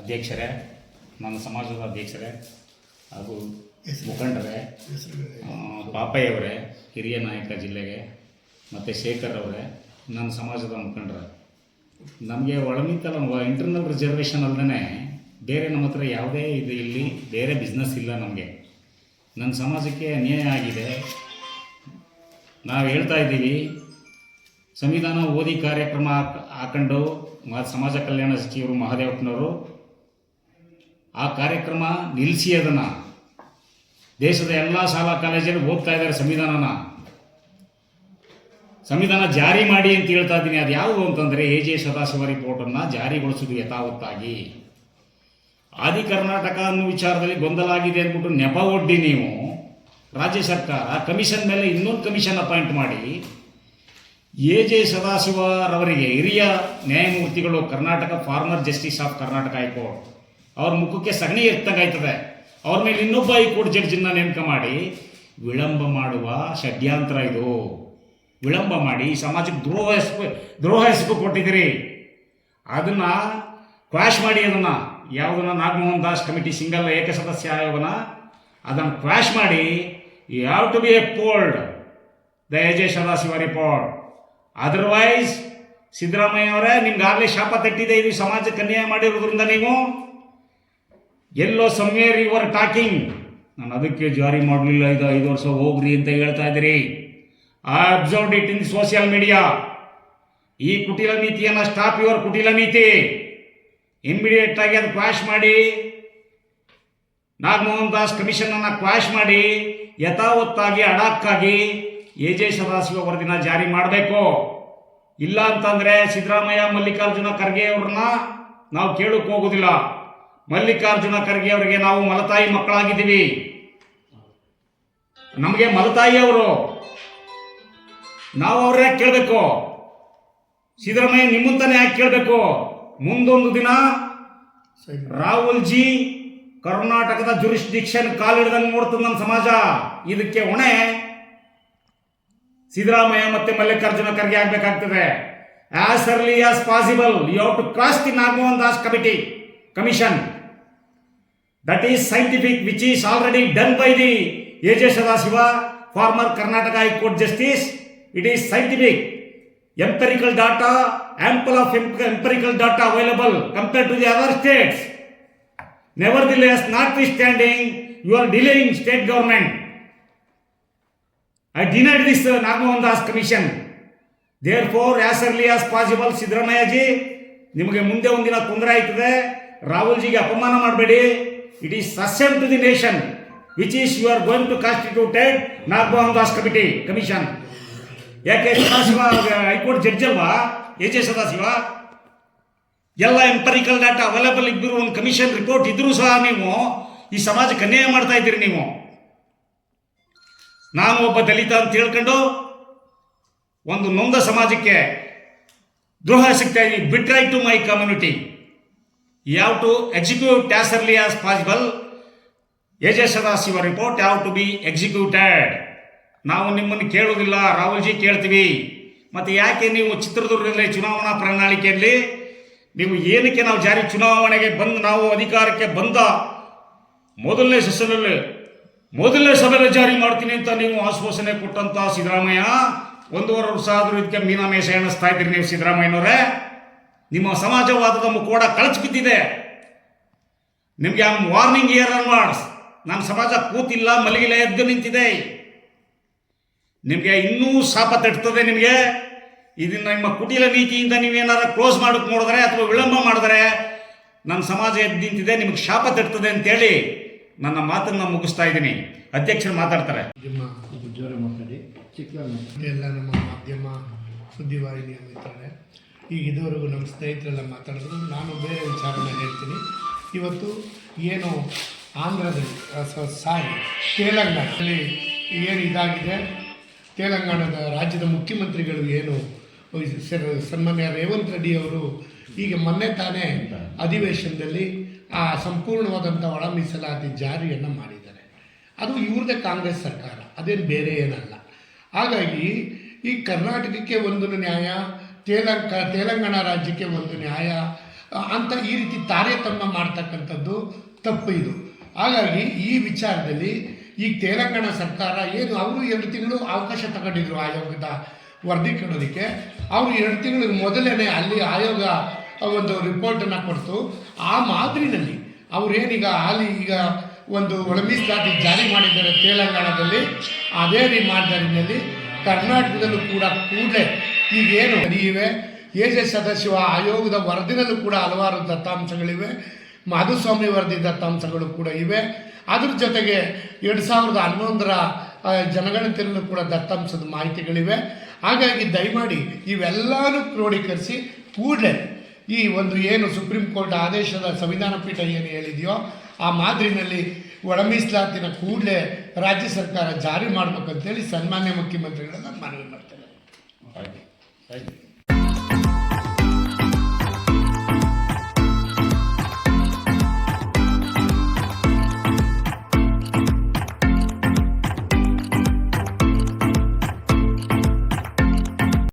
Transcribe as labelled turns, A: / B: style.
A: ಅಧ್ಯಕ್ಷರೇ ನನ್ನ ಸಮಾಜದ ಅಧ್ಯಕ್ಷರೇ ಹಾಗೂ ಮುಖಂಡರೇ ಪಾಪಯ್ಯವರೇ ಹಿರಿಯ ನಾಯಕ ಜಿಲ್ಲೆಗೆ ಮತ್ತು ಶೇಖರ್ ಅವರೇ ನನ್ನ ಸಮಾಜದ ಮುಖಂಡರೇ. ನಮಗೆ ಒಳಮಿತ್ತಲ್ಲ ಇಂಟರ್ನಲ್ ರಿಸರ್ವೇಷನ್ ಅಲ್ಲದೇ ಬೇರೆ ನಮ್ಮ ಹತ್ರ ಯಾವುದೇ ಇದು ಇಲ್ಲಿ ಬೇರೆ ಬಿಸ್ನೆಸ್ ಇಲ್ಲ ನಮಗೆ. ನನ್ನ ಸಮಾಜಕ್ಕೆ ಅನ್ಯಾಯ ಆಗಿದೆ. ನಾವು ಹೇಳ್ತಾ ಇದ್ದೀವಿ ಸಂವಿಧಾನ ಓದಿ ಕಾರ್ಯಕ್ರಮ ಹಾಕ್- ಹಾಕೊಂಡು ಸಮಾಜ ಕಲ್ಯಾಣ ಸಚಿವರು ಮಹಾದೇವಪ್ಪನವರು ಆ ಕಾರ್ಯಕ್ರಮ ನಿಲ್ಲಿಸಿ ಅದನ್ನು. ದೇಶದ ಎಲ್ಲ ಶಾಲಾ ಕಾಲೇಜಲ್ಲಿ ಹೋಗ್ತಾ ಇದ್ದಾರೆ ಸಂವಿಧಾನನ. ಸಂವಿಧಾನ ಜಾರಿ ಮಾಡಿ ಅಂತ ಹೇಳ್ತಾ ಇದ್ದೀನಿ. ಅದು ಯಾವುದು ಅಂತಂದರೆ ಎ ಜೆ ಸದಾಶಿವ ರಿಪೋರ್ಟನ್ನು ಜಾರಿಗೊಳಿಸೋದು ಯಥಾವತ್ತಾಗಿ. ಆದಿ ಕರ್ನಾಟಕ ಅನ್ನೋ ವಿಚಾರದಲ್ಲಿ ಗೊಂದಲ ಆಗಿದೆ ಅಂದ್ಬಿಟ್ಟು ನೆಪ ಒಡ್ಡಿ ನೀವು. ರಾಜ್ಯ ಸರ್ಕಾರ ಕಮಿಷನ್ ಮೇಲೆ ಇನ್ನೊಂದು ಕಮಿಷನ್ ಅಪಾಯಿಂಟ್ ಮಾಡಿ ಎ ಜೆ ಸದಾಶಿವರವರಿಗೆ ಹಿರಿಯ ನ್ಯಾಯಮೂರ್ತಿಗಳು Karnataka former justice of Karnataka high court. ಅವ್ರ ಮುಖಕ್ಕೆ ಸಗಣಿ ಎತ್ತಂಗಾಯ್ತದೆ ಅವ್ರ ಮೇಲೆ ಇನ್ನೊಬ್ಬ ಹೈಕೋರ್ಟ್ ಜಡ್ಜನ್ನ ನೇಮಕ ಮಾಡಿ, ವಿಳಂಬ ಮಾಡುವ ಷಡ್ಯಾಂತರ ಇದು. ವಿಳಂಬ ಮಾಡಿ ಸಮಾಜಕ್ಕೆ ದ್ರೋಹ ಹೆಸರು ದ್ರೋಹ ಹೆಸರು ಕೊಟ್ಟಿದ್ದೀರಿ ಅದನ್ನು ಕ್ವಾಶ್ ಮಾಡಿ ಅದನ್ನ. ಯಾವುದನ್ನ ನಾಗಮೋಹನ್ ದಾಸ್ ಕಮಿಟಿ ಸಿಂಗಲ್ ಏಕಸದಸ್ಯ ಆಯೋಗನ, ಅದನ್ನು ಕ್ವಾಶ್ ಮಾಡಿ you have to be upheld the A J Sadashiva report otherwise Siddaramaiah ಅವರೇ, ನಿಮ್ಗಾಗಲೇ ಶಾಪ ತಟ್ಟಿದೆ, ಇದು ಸಮಾಜಕ್ಕೆ ಅನ್ಯಾಯ ಮಾಡಿರೋದ್ರಿಂದ ನೀವು. ಎಲ್ಲೋ ಸಮ್ವೇರ್ ಯುವರ್ ಟಾಕಿಂಗ್ ನಾನು ಅದಕ್ಕೆ ಜಾರಿ ಮಾಡಲಿಲ್ಲ, ಇದು ಐದು ವರ್ಷ ಹೋಗ್ರಿ ಅಂತ ಹೇಳ್ತಾ ಇದ್ದೀರಿ. I observe it in social media ಈ ಕುಟಿಲ ನೀತಿಯನ್ನು ಸ್ಟಾಪ್ ಯುವರ್ ಕುಟಿಲ ನೀತಿ. ಇಮಿಡಿಯೇಟ್ ಆಗಿ ಅದು ಕ್ವಾಶ್ ಮಾಡಿ. ನಾಗಮೋಹನ್ ದಾಸ್ ಕಮಿಷನ್ ಅನ್ನ ಕ್ವಾಶ್ ಮಾಡಿ. ಯಥಾವತ್ತಾಗಿ ಅಡಕ್ಕಾಗಿ ಎ ಜೆ ಸದಾಶಿವ ವರದಿನ ಜಾರಿ ಮಾಡಬೇಕು. ಇಲ್ಲ ಅಂತಂದರೆ ಸಿದ್ದರಾಮಯ್ಯ, ಮಲ್ಲಿಕಾರ್ಜುನ ಖರ್ಗೆ ಅವ್ರನ್ನ ನಾವು ಕೇಳಕ್ ಹೋಗುದಿಲ್ಲ. ಮಲ್ಲಿಕಾರ್ಜುನ ಖರ್ಗೆ ಅವರಿಗೆ ನಾವು ಮಲತಾಯಿ ಮಕ್ಕಳಾಗಿದ್ದೀವಿ. ನಮಗೆ ಮಲತಾಯಿ ಅವರು, ನಾವು ಅವ್ರನ್ನ ಕೇಳಬೇಕು. ಸಿದ್ದರಾಮಯ್ಯ ನಿಮ್ಮಂತಾನೆ ಯಾಕೆ ಕೇಳಬೇಕು? ಮುಂದೊಂದು ದಿನ ರಾಹುಲ್ ಜಿ ಕರ್ನಾಟಕದ ಜುರಿಸ್ಡಿಕ್ಷನ್ ಕಾಲಿಡ್ದಂಗೆ ನೋಡ್ತದೆ ನಮ್ಮ ಸಮಾಜ. ಇದಕ್ಕೆ ಹೊಣೆ ಸಿದ್ದರಾಮಯ್ಯ ಮತ್ತೆ Mallikarjuna Kharge ಆಗಬೇಕಾಗ್ತದೆ. As early as possible you have to cross the Nagamohan Das committee commission that is scientific which is already done by the A Sadashiva former Karnataka high court justice it is scientific empirical data, ample of em- empirical data available compared to the other states. Nevertheless, notwithstanding, you are delaying state government. I denied this uh, Nagmohan Das commission. Therefore, as early as possible, Siddaramaiah ji ನಿಮಗೆ ಮುಂದೆ ಒಂದಿನ ತೊಂದರೆ ಆಯ್ತದೆ ರಾಹುಲ್ ಜಿಗೆ ಅಪಮಾನ ಮಾಡಬೇಡಿ it is ಸಸ್ಯಮ್ to the nation which is you are going to constituted Nagamohan Das committee commission ಯಾಕೆ Sadashiva, high court judge ಅಲ್ವಾ? A J Sadashiva? ಎಲ್ಲ ಎಂಪರಿಕಲ್ ಡಾಟಾ ಅವೈಲೇಬಲ್ ಇದ್ದರೂ ಒಂದು ಕಮಿಷನ್ ರಿಪೋರ್ಟ್ ಇದ್ರೂ ಸಹ ನೀವು ಈ ಸಮಾಜಕ್ಕೆ ಅನ್ಯಾಯ ಮಾಡ್ತಾ ಇದ್ದೀರಿ ನೀವು. ನಾನು ಒಬ್ಬ ದಲಿತ ಅಂತ ಹೇಳ್ಕೊಂಡು ಒಂದು ನೊಂದ ಸಮಾಜಕ್ಕೆ ದ್ರೋಹ ಸಿಗ್ತಾ ಇದ್ದೀನಿ but right to my community ಯಾವ to execute early as possible A J Sadashiva report ಯಾವ ಟು ಬಿ ಎಕ್ಸಿಕ್ಯೂಟೆಡ್ ನಾವು ನಿಮ್ಮನ್ನು ಕೇಳುವುದಿಲ್ಲ ರಾಹುಲ್ ಜಿ ಕೇಳ್ತೀವಿ. ಮತ್ತು ಯಾಕೆ ನೀವು ಚಿತ್ರದುರ್ಗದಲ್ಲಿ ಚುನಾವಣಾ ಪ್ರಣಾಳಿಕೆಯಲ್ಲಿ? ನೀವು ಏನಕ್ಕೆ ನಾವು ಜಾರಿ ಚುನಾವಣೆಗೆ ಬಂದು, ನಾವು ಅಧಿಕಾರಕ್ಕೆ ಬಂದ ಮೊದಲನೇ ಸೆಷನಲ್ಲಿ ಮೊದಲನೇ ಸಭೆಯಲ್ಲಿ ಜಾರಿ ಮಾಡ್ತೀನಿ ಅಂತ ನೀವು ಆಶ್ವಾಸನೆ ಕೊಟ್ಟಂತ ಸಿದ್ದರಾಮಯ್ಯ, ಒಂದೂವರೆ ವರ್ಷ ಆದರೂ ಇದಕ್ಕೆ ಮೀನಾಮೇಷ ಎಣಿಸ್ತಾ ಇದ್ದೀರಿ ನೀವು ಸಿದ್ದರಾಮಯ್ಯನವರೇ. ನಿಮ್ಮ ಸಮಾಜವಾದದ ಮುಖವಾಡ ಕಳಚಿ ಬಿದ್ದಿದೆ ನಿಮಗೆ ಆ ವಾರ್ನಿಂಗ್ ಇಯರ್ ಅನ್ವಾರ್ಡ್ಸ್ ನಮ್ಮ ಸಮಾಜ ಕೂತಿಲ್ಲ ಮಲಗಿಲ್ಲ ಎದ್ದು ನಿಂತಿದೆ. ನಿಮಗೆ ಇನ್ನೂ ಶಾಪ ತಟ್ತದೆ ನಿಮಗೆ. ಇದನ್ನ ನಿಮ್ಮ ಕುಟಿಲ ನೀತಿಯಿಂದ ನೀವೇನಾರ ಕ್ಲೋಸ್ ಮಾಡಕ್ಕೆ ನೋಡಿದ್ರೆ ಅಥವಾ ವಿಳಂಬ ಮಾಡಿದ್ರೆ ನನ್ನ ಸಮಾಜ ಎದ್ದು ನಿಂತಿದೆ ನಿಮಗೆ ಶಾಪ ತಟ್ತದೆ ಅಂತೇಳಿ ನನ್ನ ಮಾತನ್ನು ಮುಗಿಸ್ತಾ ಇದ್ದೀನಿ. ಅಧ್ಯಕ್ಷರು ಮಾತಾಡ್ತಾರೆ.
B: ಎಲ್ಲ ನಮ್ಮ ಮಾಧ್ಯಮ ಸುದ್ದಿವಾಹಿನಿಯ ಮಿತ್ರರೇ ಈಗ ಇದುವರೆಗೂ ನಮ್ಮ ಸ್ನೇಹಿತರೆಲ್ಲ ಮಾತಾಡಿದ್ರು. ನಾನು ಬೇರೆ ವಿಚಾರನ ಹೇಳ್ತೀನಿ. ಇವತ್ತು ಏನು ಆಂಧ್ರದಲ್ಲಿ ಸಾರಿ, ತೆಲಂಗಾಣದಲ್ಲಿ ಏನು ಇದಾಗಿದೆ? ತೆಲಂಗಾಣದ ರಾಜ್ಯದ ಮುಖ್ಯಮಂತ್ರಿಗಳು ಏನು? ಸನ್ಮಾನ್ಯ ರೇವಂತ್ ರೆಡ್ಡಿ ಅವರು ಈಗ ಮೊನ್ನೆ ತಾನೇ ಅಧಿವೇಶನದಲ್ಲಿ, ಆ, ಸಂಪೂರ್ಣವಾದಂಥ ಒಳ ಮೀಸಲಾತಿ ಜಾರಿಯನ್ನು ಮಾಡಿದ್ದಾರೆ. ಅದು ಇವ್ರದ್ದೇ ಕಾಂಗ್ರೆಸ್ ಸರ್ಕಾರ, ಅದೇನು ಬೇರೆ ಏನಲ್ಲ. ಹಾಗಾಗಿ ಈ ಕರ್ನಾಟಕಕ್ಕೆ ಒಂದು ನ್ಯಾಯ ತೆಲಂಗ, ತೆಲಂಗಾಣ ರಾಜ್ಯಕ್ಕೆ ಒಂದು ನ್ಯಾಯ. ಅಂತ ಈ ರೀತಿ ತಾರತಮ್ಯ ಮಾಡ್ತಕ್ಕಂಥದ್ದು ತಪ್ಪು ಇದು. ಹಾಗಾಗಿ ಈ ವಿಚಾರದಲ್ಲಿ ಈ ತೆಲಂಗಾಣ ಸರ್ಕಾರ ಏನು ಅವರು ಎರಡು ತಿಂಗಳು ಅವಕಾಶ ತಗೊಂಡಿದ್ರು ಆಯೋಗದ ವರದಿ ಕೊಡೋದಕ್ಕೆ ಅವರು ಎರಡು ತಿಂಗಳ ಮೊದಲೇ ಅಲ್ಲಿ ಆಯೋಗ ಒಂದು ರಿಪೋರ್ಟನ್ನು ಕೊಡ್ತು. ಆ ಮಾದರಿನಲ್ಲಿ ಅವರೇನೀಗ ಅಲ್ಲಿ ಈಗ ಒಂದು ಒಳಮೀಸಲಾತಿ ಜಾರಿ ಮಾಡಿದ್ದಾರೆ ತೆಲಂಗಾಣದಲ್ಲಿ. ಅದೇ ರೀ ಮಾದರಿನಲ್ಲಿ ಕರ್ನಾಟಕದಲ್ಲೂ ಕೂಡ ಕೂಡಲೇ ಈಗೇನು ಇವೆ? ಎಜೆ ಸದಸ್ಯ ಆಯೋಗದ ವರದಿನಲ್ಲೂ ಕೂಡ ಹಲವಾರು ದತ್ತಾಂಶಗಳಿವೆ. ಮಾಧುಸ್ವಾಮಿ ವರದಿ ದತ್ತಾಂಶಗಳು ಕೂಡ ಇವೆ. ಅದ್ರ ಜೊತೆಗೆ ಎರಡು ಸಾವಿರದ ಹನ್ನೊಂದರ ಜನಗಣತಿಯಲ್ಲೂ ಕೂಡ ದತ್ತಾಂಶದ ಮಾಹಿತಿಗಳಿವೆ. ಹಾಗಾಗಿ ದಯಮಾಡಿ ಇವೆಲ್ಲನೂ ಕ್ರೋಢೀಕರಿಸಿ ಕೂಡಲೇ ಈ ಒಂದು ಏನು ಸುಪ್ರೀಂ ಕೋರ್ಟ್ ಆದೇಶದ ಸಂವಿಧಾನ ಪೀಠ ಏನು ಹೇಳಿದೆಯೋ, ಆ ಮಾದರಿನಲ್ಲಿ ಒಳ ಮೀಸಲಾತಿನ ಕೂಡಲೇ ರಾಜ್ಯ ಸರ್ಕಾರ ಜಾರಿ ಮಾಡಬೇಕಂತೇಳಿ ಸನ್ಮಾನ್ಯ ಮುಖ್ಯಮಂತ್ರಿಗಳನ್ನು ಮನವಿ ಮಾಡ್ತೇನೆ.
A: Thank you.